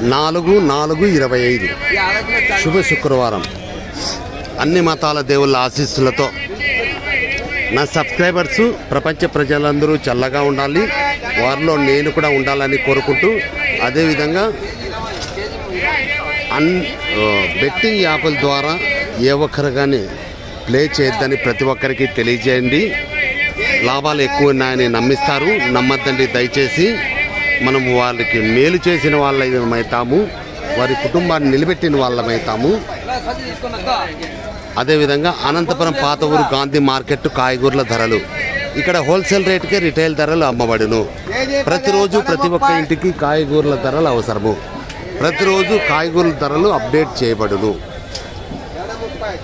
నాలుగు నాలుగు ఇరవై ఐదు. శుభ శుక్రవారం. అన్ని మతాల దేవుళ్ళ ఆశీస్సులతో నా సబ్స్క్రైబర్స్ ప్రపంచ ప్రజలందరూ చల్లగా ఉండాలి. వారిలో నేను కూడా ఉండాలని కోరుకుంటూ అదేవిధంగా అన్ బెట్టింగ్ యాప్ల ద్వారా ఏ ఒక్కరు కానీ ప్లే చేయొద్దని ప్రతి ఒక్కరికి తెలియజేయండి. లాభాలు ఎక్కువ ఉన్నాయని నమ్మిస్తారు. నమ్మద్దండి దయచేసి. మనం వాళ్ళకి మేలు చేసిన వాళ్ళమైతాము వారి కుటుంబాన్ని నిలబెట్టిన వాళ్ళమైతాము. అదేవిధంగా అనంతపురం పాత ఊరు గాంధీ మార్కెట్ కాయగూరల ధరలు. ఇక్కడ హోల్సేల్ రేటుకే రిటైల్ ధరలు అమ్మబడును. ప్రతిరోజు ప్రతి ఒక్క ఇంటికి కాయగూరల ధరలు అవసరము. ప్రతిరోజు కాయగూరల ధరలు అప్డేట్ చేయబడును.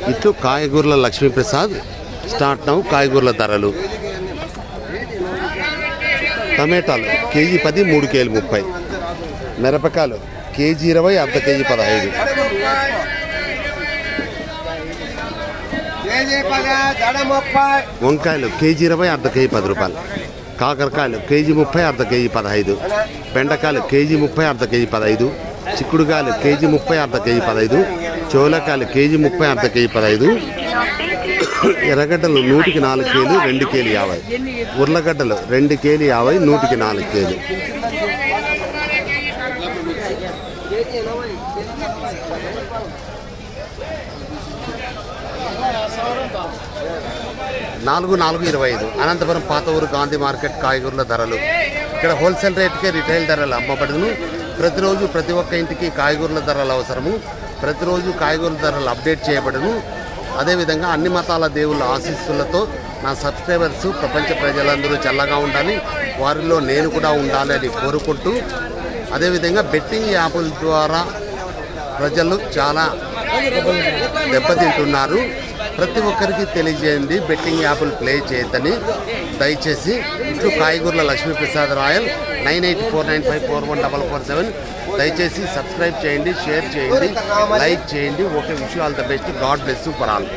ఇట్లు కాయగూరల లక్ష్మీప్రసాద్ స్టార్ట్ నౌ కాయగూరల ధరలు. టమాటాలు కేజీ పది మూడు కేజీలు ముప్పై. మిరపకాయలు కేజీ ఇరవై అర్ధ కేజీ పదహైదు. వంకాయలు కేజీ ఇరవై అర్ధ కేజీ పది రూపాయలు. కాకరకాయలు కేజీ ముప్పై అర్ధ కేజీ పదహైదు. బెండకాయలు కేజీ ముప్పై అర్ధ కేజీ పదహైదు. చిక్కుడుకాయలు కేజీ ముప్పై అర్ధ కేజీ పదహైదు. చోలకాయలు కేజీ ముప్పై అర్ధ కేజీ పదహైదు. ఎర్రగడ్డలు నూటికి నాలుగు కేలు రెండు కేలు యాభై. ఉర్లగడ్డలు రెండు కేలు యాభై నూటికి నాలుగు కేలు నాలుగు నాలుగు ఇరవై ఐదు. అనంతపురం పాత ఊరు గాంధీ మార్కెట్ కాయగూరల ధరలు. ఇక్కడ హోల్సేల్ రేట్కే రిటైల్ ధరలు అమ్మబడును. ప్రతిరోజు ప్రతి ఒక్క ఇంటికి కాయగూరల ధరలు అవసరము. ప్రతిరోజు కాయగూరల ధరలు అప్డేట్ చేయబడును. అదేవిధంగా అన్ని మతాల దేవుళ్ళ ఆశీస్సులతో నా సబ్స్క్రైబర్స్ ప్రపంచ ప్రజలందరూ చల్లగా ఉండాలి. వారిలో నేను కూడా ఉండాలి అని కోరుకుంటూ అదేవిధంగా బెట్టింగ్ యాప్ల ద్వారా ప్రజలు చాలా దెబ్బతింటున్నారు. ప్రతి ఒక్కరికి తెలియజేయండి. బెట్టింగ్ యాప్లు ప్లే చేయొద్దని దయచేసి ఇట్లు కాయగూరల Lakshmiprasad Royal nine eight four nine five four one double four seven దయచేసి సబ్స్క్రైబ్ చేయండి షేర్ చేయండి లైక్ చేయండి. Okay wish all the best. God bless for all.